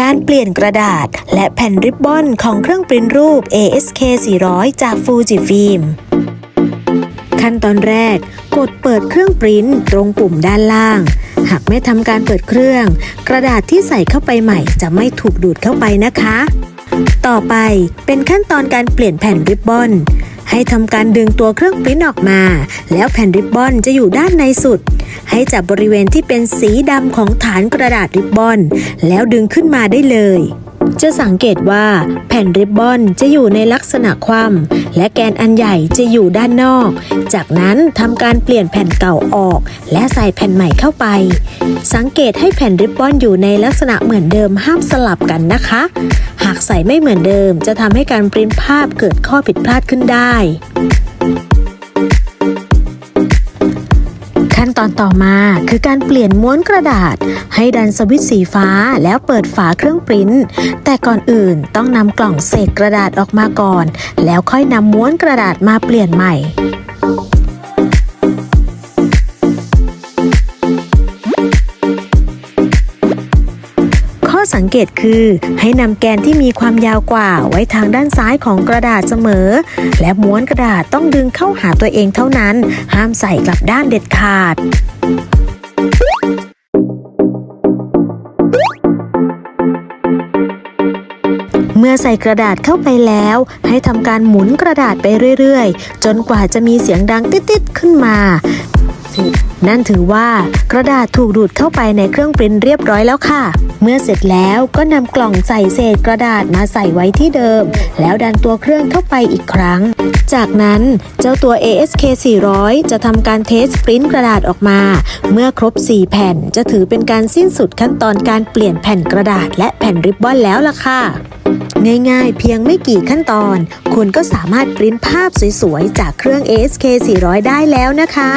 การเปลี่ยนกระดาษ และแผ่นริบบอนของเครื่องปริ้นรูป ASK 400 จาก Fujifilm ขั้นตอนแรก กดเปิดเครื่องปริ้นตรงปุ่มด้านล่าง หากไม่ทำการเปิดเครื่อง กระดาษที่ใส่เข้าไปใหม่จะไม่ถูกดูดเข้าไปนะคะ ต่อไปเป็นขั้นตอนการเปลี่ยนแผ่นริบบอน ให้ทำการดึงตัวเครื่องปริ้นออกมา แล้วแผ่นริบบอนจะอยู่ด้านในสุด ให้จับบริเวณที่เป็นสีดำของฐานกระดาษริบบอน แล้วดึงขึ้นมาได้เลย จะสังเกตว่าแผ่นริบบอนจะอยู่ในลักษณะคว่ำและแกนอันใหญ่จะอยู่ด้านนอก จากนั้นทำการเปลี่ยนแผ่นเก่าออก และใส่แผ่นใหม่เข้าไป สังเกตให้แผ่นริบบอนอยู่ในลักษณะเหมือนเดิมห้ามสลับกันนะคะ หากใส่ไม่เหมือนเดิมจะทำให้การปริ้นภาพเกิดข้อผิดพลาดขึ้นได้ ขั้นตอนต่อมาคือการเปลี่ยนม้วนกระดาษ ให้ดันสวิตช์สีฟ้าแล้วเปิดฝาเครื่องปริ้นแต่ก่อนอื่นต้องนำกล่องเศษกระดาษออกมาก่อน แล้วค่อยนำม้วนกระดาษมาเปลี่ยนใหม่ สังเกตคือ ให้นำแกนที่มีความยาวกว่าไว้ทางด้านซ้ายของกระดาษเสมอ และม้วนกระดาษต้องดึงเข้าหาตัวเองเท่านั้น ห้ามใส่กลับด้านเด็ดขาดเมื่อใส่กระดาษเข้าไปแล้ว ให้ทำการหมุนกระดาษไปเรื่อย ๆ จนกว่าจะมีเสียงดังติ๊ดๆขึ้นมา นั่นถือว่ากระดาษถูกดูดเข้าไปในเครื่องปริ้นเรียบร้อยแล้วค่ะ เมื่อเสร็จแล้วก็นำกล่องใส่เศษกระดาษมาใส่ไว้ที่เดิม แล้วดันตัวเครื่องเข้าไปอีกครั้ง จากนั้นเจ้าตัว ASK 400 จะทำการเทสปริ้นกระดาษออกมา เมื่อครบ 4 แผ่นจะถือเป็นการสิ้นสุดขั้นตอนการเปลี่ยนแผ่นกระดาษและแผ่นริบบอนแล้วล่ะค่ะง่ายๆ เพียงไม่กี่ขั้นตอน คุณก็สามารถปริ้นภาพสวยๆ จากเครื่อง ASK 400 ได้แล้วนะคะ